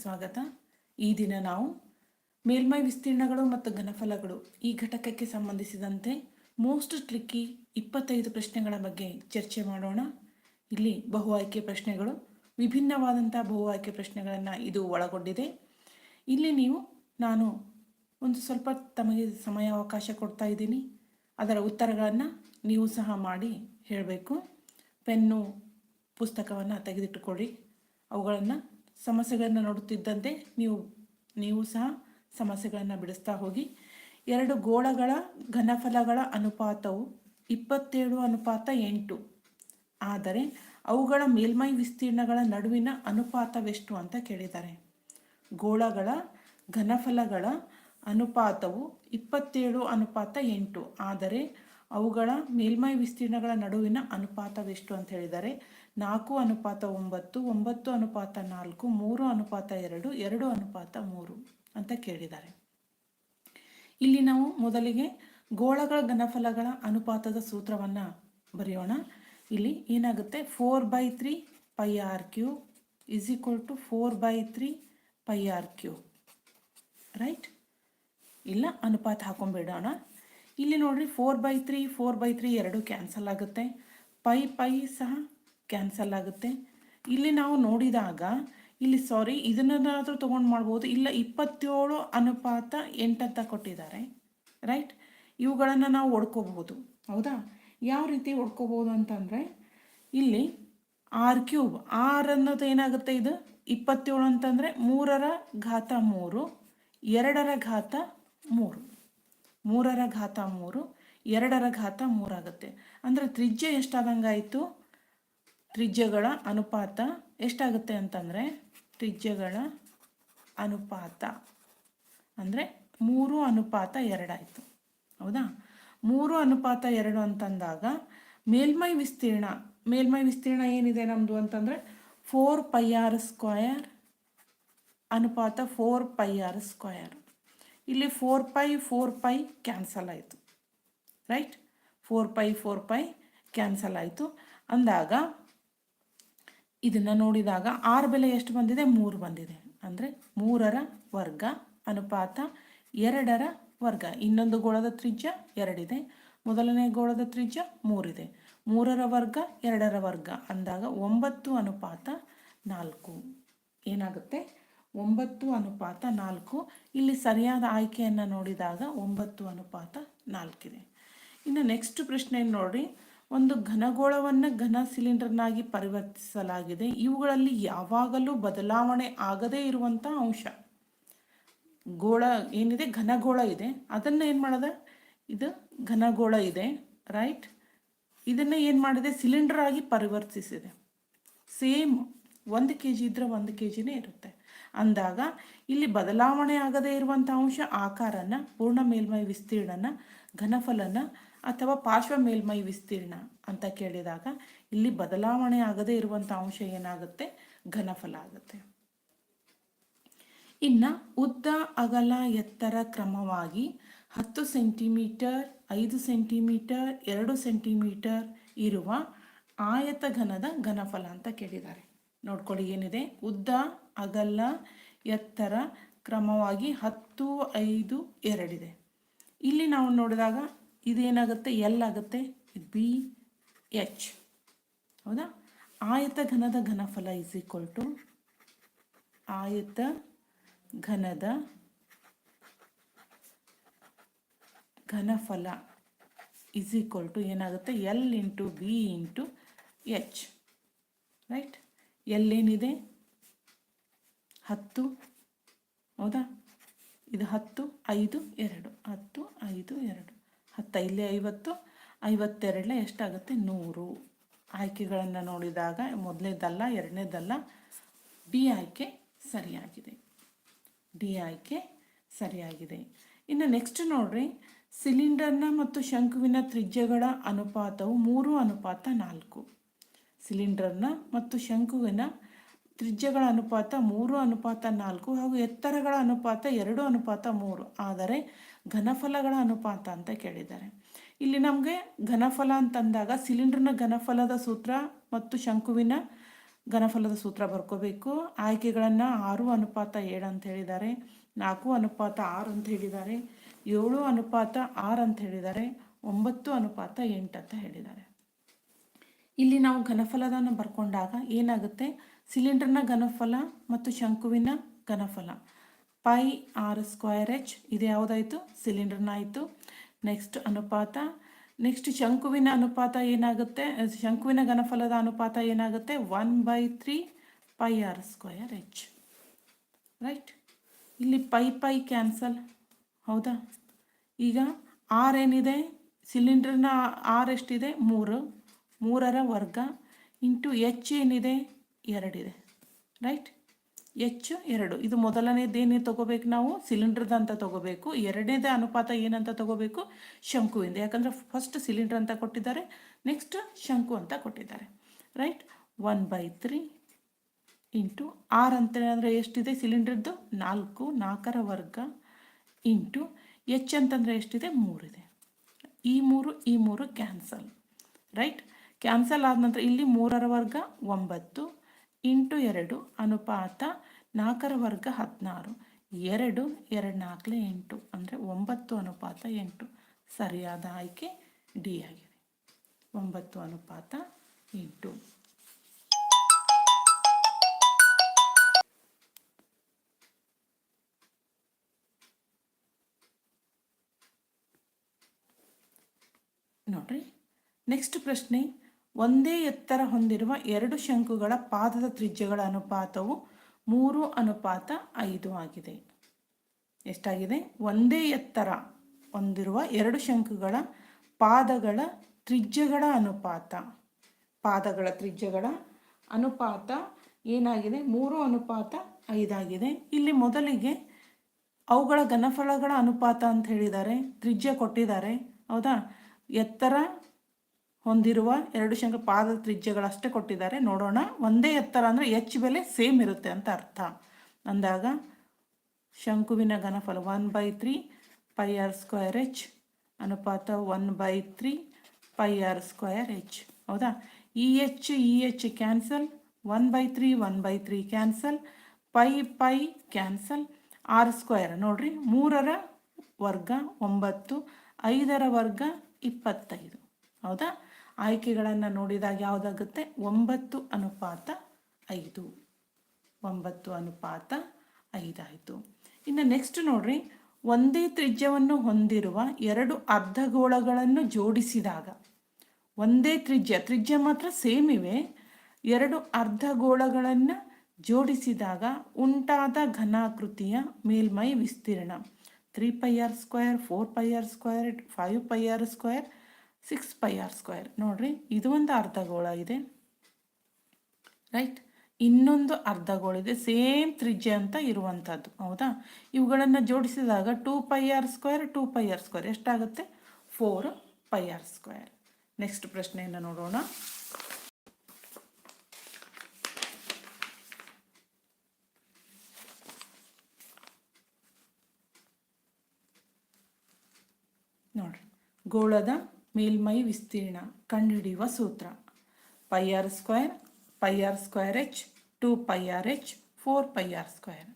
ಸ್ವಾಗತ. ಈ ದಿನ ನಾವು ಮೇಲ್ಮೈ ವಿಸ್ತೀರ್ಣಗಳು ಮತ್ತು ಘನಫಲಗಳು ಈ ಘಟಕಕ್ಕೆ ಸಂಬಂಧಿಸಿದಂತೆ ಮೋಸ್ಟ್ ಟ್ರಿಕ್ಕಿ ಇಪ್ಪತ್ತೈದು ಪ್ರಶ್ನೆಗಳ ಬಗ್ಗೆ ಚರ್ಚೆ ಮಾಡೋಣ. ಇಲ್ಲಿ ಬಹು ಆಯ್ಕೆ ಪ್ರಶ್ನೆಗಳು, ವಿಭಿನ್ನವಾದಂಥ ಬಹು ಆಯ್ಕೆ ಪ್ರಶ್ನೆಗಳನ್ನು ಇದು ಒಳಗೊಂಡಿದೆ. ಇಲ್ಲಿ ನೀವು, ನಾನು ಒಂದು ಸ್ವಲ್ಪ ತಮಗೆ ಸಮಯಾವಕಾಶ ಕೊಡ್ತಾ ಇದ್ದೀನಿ. ಅದರ ಉತ್ತರಗಳನ್ನು ನೀವು ಸಹ ಮಾಡಿ ಹೇಳಬೇಕು. ಪೆನ್ನು, ಪುಸ್ತಕವನ್ನು ತೆಗೆದಿಟ್ಟುಕೊಳ್ಳಿ. ಅವುಗಳನ್ನು ಸಮಸ್ಯೆಗಳನ್ನು ನೋಡುತ್ತಿದ್ದಂತೆ ನೀವು ನೀವು ಸಹ ಸಮಸ್ಯೆಗಳನ್ನು ಬಿಡಿಸ್ತಾ ಹೋಗಿ. ಎರಡು ಗೋಳಗಳ ಘನಫಲಗಳ ಅನುಪಾತವು ಇಪ್ಪತ್ತೇಳು ಅನುಪಾತ ಎಂಟು. ಆದರೆ ಅವುಗಳ ಮೇಲ್ಮೈ ವಿಸ್ತೀರ್ಣಗಳ ನಡುವಿನ ಅನುಪಾತವೆಷ್ಟು ಅಂತ ಕೇಳಿದ್ದಾರೆ. ಗೋಳಗಳ ಘನಫಲಗಳ ಅನುಪಾತವು ಇಪ್ಪತ್ತೇಳು ಅನುಪಾತ ಎಂಟು. ಆದರೆ ಅವುಗಳ ಮೇಲ್ಮೈ ವಿಸ್ತೀರ್ಣಗಳ ನಡುವಿನ ಅನುಪಾತವೆಷ್ಟು ಅಂತ ಹೇಳಿದ್ದಾರೆ ನಾಲ್ಕು ಅನುಪಾತ ಒಂಬತ್ತು ಒಂಬತ್ತು ಅನುಪಾತ ನಾಲ್ಕು, ಮೂರು ಅನುಪಾತ ಎರಡು ಎರಡು ಅನುಪಾತ ಮೂರು ಅಂತ ಕೇಳಿದ್ದಾರೆ. ಇಲ್ಲಿ ನಾವು ಮೊದಲಿಗೆ ಗೋಳಗಳ ಘನಫಲಗಳ ಅನುಪಾತದ ಸೂತ್ರವನ್ನು ಬರೆಯೋಣ. ಇಲ್ಲಿ ಏನಾಗುತ್ತೆ? Four by three pi r cube is equal to four by three pi r cube. Right? ಇಲ್ಲ, ಅನುಪಾತ ಹಾಕೊಂಡ್ಬಿಡೋಣ. ಇಲ್ಲಿ ನೋಡ್ರಿ four by three four by three ಎರಡು ಕ್ಯಾನ್ಸಲ್ ಆಗುತ್ತೆ. ಪೈ ಪೈ ಸಹ ಕ್ಯಾನ್ಸಲ್ ಆಗುತ್ತೆ. ಇಲ್ಲಿ ನಾವು ನೋಡಿದಾಗ, ಇಲ್ಲಿ ಸಾರಿ ಇದನ್ನಾದರೂ ತೊಗೊಂಡು ಮಾಡ್ಬೋದು. ಇಲ್ಲ ಇಪ್ಪತ್ತೇಳು ಅನುಪಾತ ಎಂಟಂತ ಕೊಟ್ಟಿದ್ದಾರೆ. ರೈಟ್ ಇವುಗಳನ್ನು ನಾವು ಒಡ್ಕೋಬಹುದು. ಹೌದಾ? ಯಾವ ರೀತಿ ಒಡ್ಕೋಬೋದು ಅಂತಂದರೆ, ಇಲ್ಲಿ ಆರ್ ಕ್ಯೂಬ್ ಆರ್ ಅನ್ನೋದು ಏನಾಗುತ್ತೆ ಇದು? ಇಪ್ಪತ್ತೇಳು ಅಂತಂದರೆ ಮೂರರ ಘಾತ ಮೂರು, ಎರಡರ ಘಾತ ಮೂರು. ಮೂರರ ಘಾತ ಮೂರು, ಎರಡರ ಘಾತ ಮೂರಾಗುತ್ತೆ. ಅಂದರೆ ತ್ರಿಜ್ಯ ಎಷ್ಟಾದಂಗಾಯಿತು? ತ್ರಿಜ್ಯಗಳ ಅನುಪಾತ ಎಷ್ಟಾಗುತ್ತೆ ಅಂತಂದರೆ ತ್ರಿಜ್ಯಗಳ ಅನುಪಾತ. ಅಂದರೆ ಮೂರು ಅನುಪಾತ ಎರಡಾಯಿತು. ಹೌದಾ? ಮೂರು ಅನುಪಾತ ಎರಡು ಅಂತಂದಾಗ ಮೇಲ್ಮೈ ವಿಸ್ತೀರ್ಣ ಮೇಲ್ಮೈ ವಿಸ್ತೀರ್ಣ ಏನಿದೆ ನಮ್ಮದು ಅಂತಂದರೆ ಫೋರ್ ಪೈ ಆರ್ ಸ್ಕ್ವಯರ್ ಅನುಪಾತ ಫೋರ್ ಪೈ ಆರ್ ಸ್ಕ್ವಯರ್ ಇಲ್ಲಿ four pi four pi cancel ಆಯಿತು. Right four pi four pi cancel ಆಯಿತು. ಅಂದಾಗ ಇದನ್ನು ನೋಡಿದಾಗ ಆರು ಬೆಲೆ ಎಷ್ಟು ಬಂದಿದೆ? ಮೂರು ಬಂದಿದೆ. ಅಂದರೆ ಮೂರರ ವರ್ಗ ಅನುಪಾತ ಎರಡರ ವರ್ಗ. ಇನ್ನೊಂದು ಗೋಳದ ತ್ರಿಜ್ಯ ಎರಡಿದೆ. ಮೊದಲನೇ ಗೋಳದ ತ್ರಿಜ್ಯ ಮೂರಿದೆ. ಮೂರರ ವರ್ಗ, ಎರಡರ ವರ್ಗ. ಅಂದಾಗ ಒಂಬತ್ತು ಅನುಪಾತ ನಾಲ್ಕು. ಏನಾಗುತ್ತೆ? ಒಂಬತ್ತು ಅನುಪಾತ ನಾಲ್ಕು. ಇಲ್ಲಿ ಸರಿಯಾದ ಆಯ್ಕೆಯನ್ನು ನೋಡಿದಾಗ ಒಂಬತ್ತು ಅನುಪಾತ ನಾಲ್ಕಿದೆ. ಇನ್ನು ನೆಕ್ಸ್ಟ್ ಪ್ರಶ್ನೆ ನೋಡಿ ಒಂದು ಘನಗೋಳವನ್ನು ಘನ ಸಿಲಿಂಡರ್ನಾಗಿ ಪರಿವರ್ತಿಸಲಾಗಿದೆ. ಇವುಗಳಲ್ಲಿ ಯಾವಾಗಲೂ ಬದಲಾವಣೆ ಆಗದೇ ಇರುವಂಥ ಅಂಶ. ಗೋಳ ಏನಿದೆ? ಘನಗೋಳ ಇದೆ. ಅದನ್ನು ಏನು ಮಾಡಿದೆ? ಇದು ಘನಗೋಳ ಇದೆ ರೈಟ್ ಇದನ್ನು ಏನು ಮಾಡಿದೆ? ಸಿಲಿಂಡರ್ ಆಗಿ ಪರಿವರ್ತಿಸಿದೆ. ಸೇಮ್ ಒಂದು ಕೆ ಜಿ ಇದ್ದರೆ ಒಂದು ಕೆ ಜಿನೇ ಇರುತ್ತೆ. ಅಂದಾಗ ಇಲ್ಲಿ ಬದಲಾವಣೆ ಆಗದೇ ಇರುವಂಥ ಅಂಶ ಆಕಾರನ, ಪೂರ್ಣ ಮೇಲ್ಮೈ ವಿಸ್ತೀರ್ಣನ, ಘನಫಲನ ಅಥವಾ ಪಾರ್ಶ್ವ ಮೇಲ್ಮೈ ವಿಸ್ತೀರ್ಣ ಅಂತ ಕೇಳಿದಾಗ ಇಲ್ಲಿ ಬದಲಾವಣೆ ಆಗದೇ ಇರುವಂಥ ಅಂಶ ಏನಾಗುತ್ತೆ? ಘನಫಲ ಆಗುತ್ತೆ. ಇನ್ನು ಉದ್ದ, ಅಗಲ, ಎತ್ತರ ಕ್ರಮವಾಗಿ ಹತ್ತು ಸೆಂಟಿಮೀಟರ್, ಐದು ಸೆಂಟಿಮೀಟರ್, ಎರಡು ಸೆಂಟಿಮೀಟರ್ ಇರುವ ಆಯತ ಘನದ ಘನಫಲ ಅಂತ ಕೇಳಿದ್ದಾರೆ. ನೋಡ್ಕೊಳ್ಳಿ ಏನಿದೆ. ಉದ್ದ, ಅಗಲ, ಎತ್ತರ ಕ್ರಮವಾಗಿ ಹತ್ತು, ಐದು ಎರಡಿದೆ ಇಲ್ಲಿ ನಾವು ನೋಡಿದಾಗ ಇದೇನಾಗುತ್ತೆ? ಎಲ್ ಆಗುತ್ತೆ? B, H. ಹೌದಾ? ಆಯತ ಘನದ ಘನಫಲ ಇಸ್ ಈಕ್ವಲ್ ಟು ಆಯತ ಘನದ ಘನಫಲ ಇಸ್ ಈಕ್ವಲ್ ಟು ಏನಾಗುತ್ತೆ? L into B into H. Right ಎಲ್ಲೇನಿದೆ? ಹತ್ತು. ಹೌದಾ? ಇದು ಹತ್ತು, ಐದು, ಎರಡು. ಹತ್ತು, ಐದು, ಎರಡು. ಹತ್ತು, ಇಲ್ಲಿ ಐವತ್ತು. ಐವತ್ತೆರಡಲೆ ಎಷ್ಟಾಗುತ್ತೆ? ನೂರು. ಆಯ್ಕೆಗಳನ್ನು ನೋಡಿದಾಗ ಮೊದಲನೇದಲ್ಲ ಎರಡನೇದಲ್ಲ ಡಿ ಆಯ್ಕೆ ಸರಿಯಾಗಿದೆ. ಡಿ ಆಯ್ಕೆ ಸರಿಯಾಗಿದೆ. ಇನ್ನು ನೆಕ್ಸ್ಟ್ ನೋಡ್ರಿ. ಸಿಲಿಂಡರ್ನ ಮತ್ತು ಶಂಕುವಿನ ತ್ರಿಜ್ಯಗಳ ಅನುಪಾತವು ಮೂರು, ಅನುಪಾತ ನಾಲ್ಕು. ಸಿಲಿಂಡರ್ನ ಮತ್ತು ಶಂಕುವಿನ ತ್ರಿಜ್ಯಗಳ ಅನುಪಾತ ಮೂರು, ಅನುಪಾತ ನಾಲ್ಕು ಹಾಗೂ ಎತ್ತರಗಳ ಅನುಪಾತ ಎರಡು, ಅನುಪಾತ ಮೂರು. ಆದರೆ ಘನಫಲಗಳ ಅನುಪಾತ ಅಂತ ಕೇಳಿದ್ದಾರೆ. ಇಲ್ಲಿ ನಮಗೆ ಘನಫಲ ಅಂತಂದಾಗ ಸಿಲಿಂಡರ್ನ ಘನಫಲದ ಸೂತ್ರ ಮತ್ತು ಶಂಕುವಿನ ಘನಫಲದ ಸೂತ್ರ ಬರ್ಕೋಬೇಕು. ಆಯ್ಕೆಗಳನ್ನು ಆರು, ಅನುಪಾತ ಏಳು ಅಂತ ಹೇಳಿದ್ದಾರೆ. ನಾಲ್ಕು, ಅನುಪಾತ ಆರು ಅಂತ ಹೇಳಿದ್ದಾರೆ. ಏಳು, ಅನುಪಾತ ಆರು ಅಂತ ಹೇಳಿದ್ದಾರೆ. ಒಂಬತ್ತು, ಅನುಪಾತ ಎಂಟು ಅಂತ ಹೇಳಿದ್ದಾರೆ. ಇಲ್ಲಿ ನಾವು ಘನಫಲವನ್ನು ಬರ್ಕೊಂಡಾಗ ಏನಾಗುತ್ತೆ? ಸಿಲಿಂಡರ್ನ ಘನಫಲ ಮತ್ತು ಶಂಕುವಿನ ಘನಫಲ. ಪೈ ಆರ್ ಸ್ಕ್ವಯರ್ ಎಚ್, ಇದು ಯಾವುದಾಯಿತು? ಸಿಲಿಂಡರ್ನ ಆಯಿತು. ನೆಕ್ಸ್ಟ್ ಅನುಪಾತ. ನೆಕ್ಸ್ಟ್ ಶಂಕುವಿನ ಅನುಪಾತ ಏನಾಗುತ್ತೆ? ಶಂಕುವಿನ ಘನಫಲದ ಅನುಪಾತ ಏನಾಗುತ್ತೆ? One by three pi r square H. Right? ಇಲ್ಲಿ ಪೈ ಪೈ ಕ್ಯಾನ್ಸಲ್. ಹೌದಾ? ಈಗ ಆರ್ ಏನಿದೆ? ಸಿಲಿಂಡರ್ನ ಆರ್ ಎಷ್ಟಿದೆ? ಮೂರು. ಮೂರರ ವರ್ಗ ಇಂಟು ಎಚ್ ಏನಿದೆ? ಎರಡಿದೆ. ರೈಟ್? ಎಚ್ ಎರಡು. ಇದು ಮೊದಲನೇದೇನು ತಗೋಬೇಕು ನಾವು? ಸಿಲಿಂಡರ್ದ ಅಂತ ತಗೋಬೇಕು. ಎರಡನೇದ ಅನುಪಾತ ಏನಂತ ತಗೋಬೇಕು? ಶಂಕುವಿಂದ. ಯಾಕಂದರೆ ಫಸ್ಟ್ ಸಿಲಿಂಡರ್ ಅಂತ ಕೊಟ್ಟಿದ್ದಾರೆ ನೆಕ್ಸ್ಟ್ ಶಂಕು ಅಂತ ಕೊಟ್ಟಿದ್ದಾರೆ. Right? One by three into r ಅಂತ ಅಂದರೆ ಎಷ್ಟಿದೆ ಸಿಲಿಂಡರ್ದು? ನಾಲ್ಕು, ನಾಲ್ಕರ ವರ್ಗ ಇಂಟು ಎಚ್ ಅಂತಂದರೆ ಎಷ್ಟಿದೆ? ಮೂರಿದೆ. ಈ ಮೂರು ಈ ಮೂರು ಕ್ಯಾನ್ಸಲ್. ರೈಟ್? ಕ್ಯಾನ್ಸಲ್ ಆದ ನಂತರ ಇಲ್ಲಿ ಮೂರರ ವರ್ಗ ಒಂಬತ್ತು, ಇಂಟು ಎರಡು ಅನುಪಾತ ನಾಲ್ಕರ ವರ್ಗ ಹದಿನಾರು, ಎರಡು ಎರಡು ನಾಲ್ಕಲೆ ಎಂಟು, ಅಂದರೆ ಒಂಬತ್ತು ಅನುಪಾತ ಎಂಟು. ಸರಿಯಾದ ಆಯ್ಕೆ ಡಿ ಆಗಿದೆ. ಒಂಬತ್ತು ಅನುಪಾತ ಎಂಟು. ನೋಡ್ರಿ ನೆಕ್ಸ್ಟ್ ಪ್ರಶ್ನೆ. ಒಂದೇ ಎತ್ತರ ಹೊಂದಿರುವ ಎರಡು ಶಂಕುಗಳ ಪಾದದ ತ್ರಿಜ್ಯಗಳ ಅನುಪಾತವು ಮೂರು ಅನುಪಾತ ಐದು ಆಗಿದೆ. ಎಷ್ಟಾಗಿದೆ? ಒಂದೇ ಎತ್ತರ ಹೊಂದಿರುವ ಎರಡು ಶಂಕುಗಳ ಪಾದಗಳ ತ್ರಿಜ್ಯಗಳ ಅನುಪಾತ. ಪಾದಗಳ ತ್ರಿಜ್ಯಗಳ ಅನುಪಾತ ಏನಾಗಿದೆ? ಮೂರು ಅನುಪಾತ ಐದಾಗಿದೆ. ಇಲ್ಲಿ ಮೊದಲಿಗೆ ಅವುಗಳ ಘನಫಲಗಳ ಅನುಪಾತ ಅಂತ ಹೇಳಿದ್ದಾರೆ. ತ್ರಿಜ್ಯ ಕೊಟ್ಟಿದ್ದಾರೆ. ಹೌದಾ? ಎತ್ತರ ಹೊಂದಿರುವ ಎರಡು ಶಂಕ ಪಾದ ತ್ರಿಜ್ಯಗಳಷ್ಟೇ ಕೊಟ್ಟಿದ್ದಾರೆ. ನೋಡೋಣ, ಒಂದೇ ಎತ್ತರ ಅಂದರೆ ಎಚ್ ಬೆಲೆ ಸೇಮ್ ಇರುತ್ತೆ ಅಂತ ಅರ್ಥ. ಅಂದಾಗ ಶಂಕುವಿನ ಘನಫಲ one by three, pi r square H, ಅನುಪಾತ one by three, pi r square H. ಹೌದಾ? E H E H cancel, one by three, one by three cancel, pi pi cancel, r square ನೋಡ್ರಿ, ಮೂರರ ವರ್ಗ ಒಂಬತ್ತು, ಐದರ ವರ್ಗ ಇಪ್ಪತ್ತೈದು. ಹೌದಾ? ಆಯ್ಕೆಗಳನ್ನು ನೋಡಿದಾಗ ಯಾವುದಾಗುತ್ತೆ? ಒಂಬತ್ತು ಅನುಪಾತ ಐದು. ಒಂಬತ್ತು ಅನುಪಾತ ಐದಾಯಿತು. ಇನ್ನು ನೆಕ್ಸ್ಟ್ ನೋಡ್ರಿ, ಒಂದೇ ತ್ರಿಜ್ಯವನ್ನು ಹೊಂದಿರುವ ಎರಡು ಅರ್ಧಗೋಳಗಳನ್ನು ಜೋಡಿಸಿದಾಗ, ಒಂದೇ ತ್ರಿಜ್ಯ ತ್ರಿಜ್ಯ ಮಾತ್ರ ಸೇಮ್ ಇವೆ, ಎರಡು ಅರ್ಧಗೋಳಗಳನ್ನು ಜೋಡಿಸಿದಾಗ ಉಂಟಾದ ಘನಾಕೃತಿಯ ಮೇಲ್ಮೈ ವಿಸ್ತೀರ್ಣ. Three pi r square four pi r square five pi r square six pi r square ನೋಡ್ರಿ, ಇದು ಒಂದು ಅರ್ಧಗೋಳ ಇದೆ. ರೈಟ್ ಇನ್ನೊಂದು ಅರ್ಧಗೋಳಿದೆ ಸೇಮ್ ತ್ರಿಜ್ಯ ಅಂತ ಇರುವಂಥದ್ದು. ಹೌದಾ? ಇವುಗಳನ್ನು ಜೋಡಿಸಿದಾಗ two pi r square two pi r square ಎಷ್ಟಾಗುತ್ತೆ? Four pi r square next ಪ್ರಶ್ನೆಯನ್ನು ನೋಡೋಣ. ನೋಡ್ರಿ, ಗೋಳದ ಮೇಲ್ಮೈ ವಿಸ್ತೀರ್ಣ ಕಂಡುಹಿಡಿಯುವ ಸೂತ್ರ. Pi r square pi r square H two pi r H four pi r square